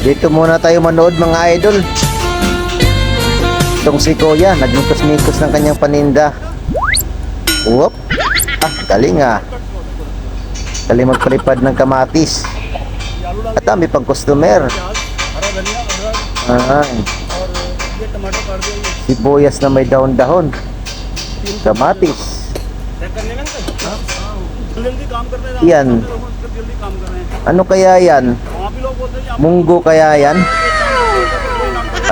Dito muna tayo manood mga idol. Itong si Kuya, nagmikos-mikos ng kanyang paninda. Whoop! Ah, galing ah. Galing magpalipad ng kamatis. At ah, dami pang customer. Ah, ay. Sibuyas na may daon-dahon. Kamatis. Yan. Ano kaya yan? munggo kaya yan?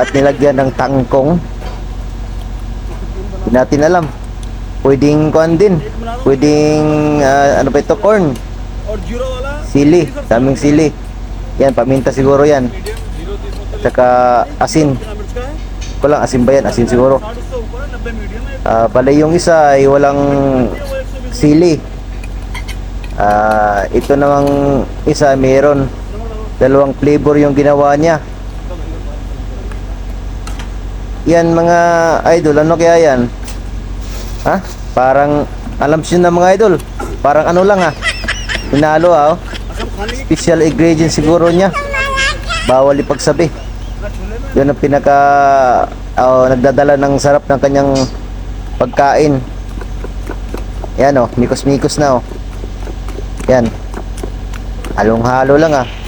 At nilagyan ng tangkong. Hindi natin alam. Pwedeng kuan din. Pwedeng uh, ano ba ito? Corn. Sili. Daming sili. Yan paminta siguro yan. Saka asin. Ko lang asin ba yan? Asin siguro. Ah, uh, pala yung isa ay walang sili. Uh, ito namang isa mayroon dalawang flavor yung ginawa niya. Yan mga idol ano kaya yan? Ha? Parang alam siya na mga idol. Parang ano lang ha? Pinalo ha oh. special ingredient siguro niya. Bawal ipagsabi. Yun ang pinaka oh, nagdadala ng sarap ng kanyang pagkain. Yan oh. Mikos mikos na oh. Yan. Halong halo lang ah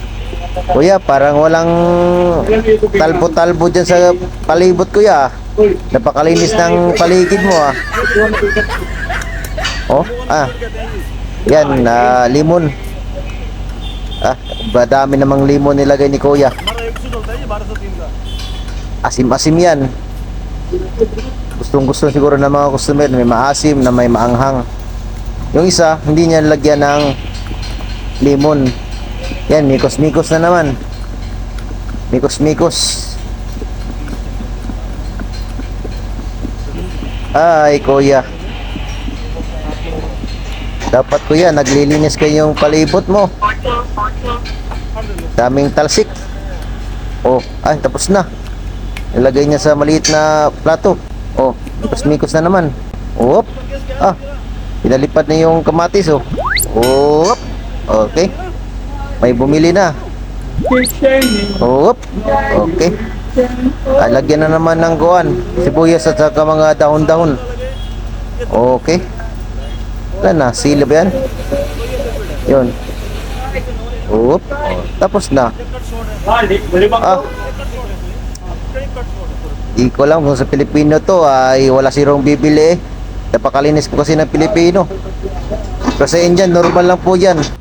Kuya, parang walang talbo-talbo dyan sa palibot, kuya. Napakalinis ng paligid mo, ah. Oh, ah. Yan, ah, limon. Ah, badami namang limon nilagay ni kuya. Asim-asim yan. Gustong gusto siguro ng mga customer na may maasim, na may maanghang. Yung isa, hindi niya lagyan ng limon. Yan, mikos-mikos na naman. Mikos-mikos. Ay, kuya. Dapat kuya, naglilinis kayong palibot mo. Daming talsik. Oh, ay, tapos na. Nilagay niya sa maliit na plato. Oh, mikos-mikos na naman. Oop. Ah, pinalipad na yung kamatis, oh. Oop. Okay. May bumili na. Oop. Okay. Ah, lagyan na naman ng kuan. Sibuyas at saka mga dahon-dahon. Okay. Wala na. Sila ba yan? Yun. Oop. Tapos na. Ah, Di ko alam kung sa Pilipino to ay wala sirong bibili eh. Napakalinis po kasi ng Pilipino. Sa Indian, normal lang po yan.